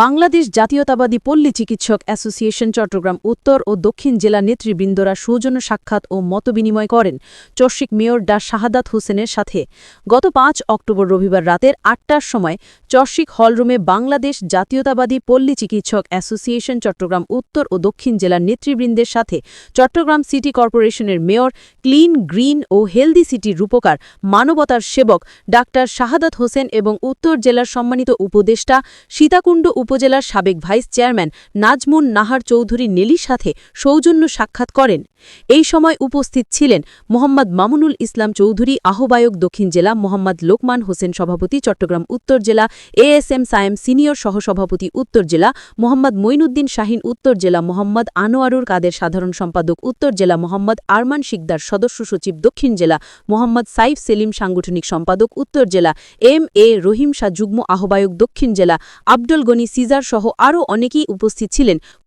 বাংলাদেশ জাতীয়তাবাদী পল্লী চিকিৎসক অ্যাসোসিয়েশন চট্টগ্রাম উত্তর ও দক্ষিণ জেলা নেতৃবৃন্দরা সৌজন্য সাক্ষাৎ ও মতবিনিময় করেন। চর্ষিক মেয়র ডা শাহাদাত হোসেনের সাথে গত পাঁচ অক্টোবর রবিবার রাতের আটটার সময় চর্ষিক হলরুমে বাংলাদেশ জাতীয়তাবাদী পল্লী চিকিৎসক অ্যাসোসিয়েশন চট্টগ্রাম উত্তর ও দক্ষিণ জেলার নেতৃবৃন্দের সাথে চট্টগ্রাম সিটি কর্পোরেশনের মেয়র, ক্লিন, গ্রিন ও হেলদি সিটির রূপকার, মানবতার সেবক ডাক্তার শাহাদাত হোসেন এবং উত্তর জেলার সম্মানিত উপদেষ্টা সীতাকুণ্ড উপজেলার সাবেক ভাইস চেয়ারম্যান নাজমুন নাহার চৌধুরী নেলির সাথে সৌজন্য সাক্ষাৎ করেন। এই সময় উপস্থিত ছিলেন মোহাম্মদ মামুনুল ইসলাম চৌধুরী, আহ্বায়ক দক্ষিণ জেলা মোহাম্মদ লোকমান হোসেন সভাপতি, চট্টগ্রাম উত্তর জেলা এএসএম সায়েম সিনিয়র সহসভাপতি, উত্তর জেলা মোহাম্মদ মঈনুদ্দিন শাহিন, উত্তর জেলা মোহাম্মদ আনোয়ারুর কাদের সাধারণ সম্পাদক, উত্তর জেলা মোহাম্মদ আরমান শিকদার সদস্য সচিব, দক্ষিণ জেলা মোহাম্মদ সাইফ সেলিম সাংগঠনিক সম্পাদক, উত্তর জেলা এম এ রহিম শাহ, যুগ্ম আহ্বায়ক দক্ষিণ জেলা আব্দুল গনি সিজার সহ আরও অনেকেই উপস্থিত ছিলেন।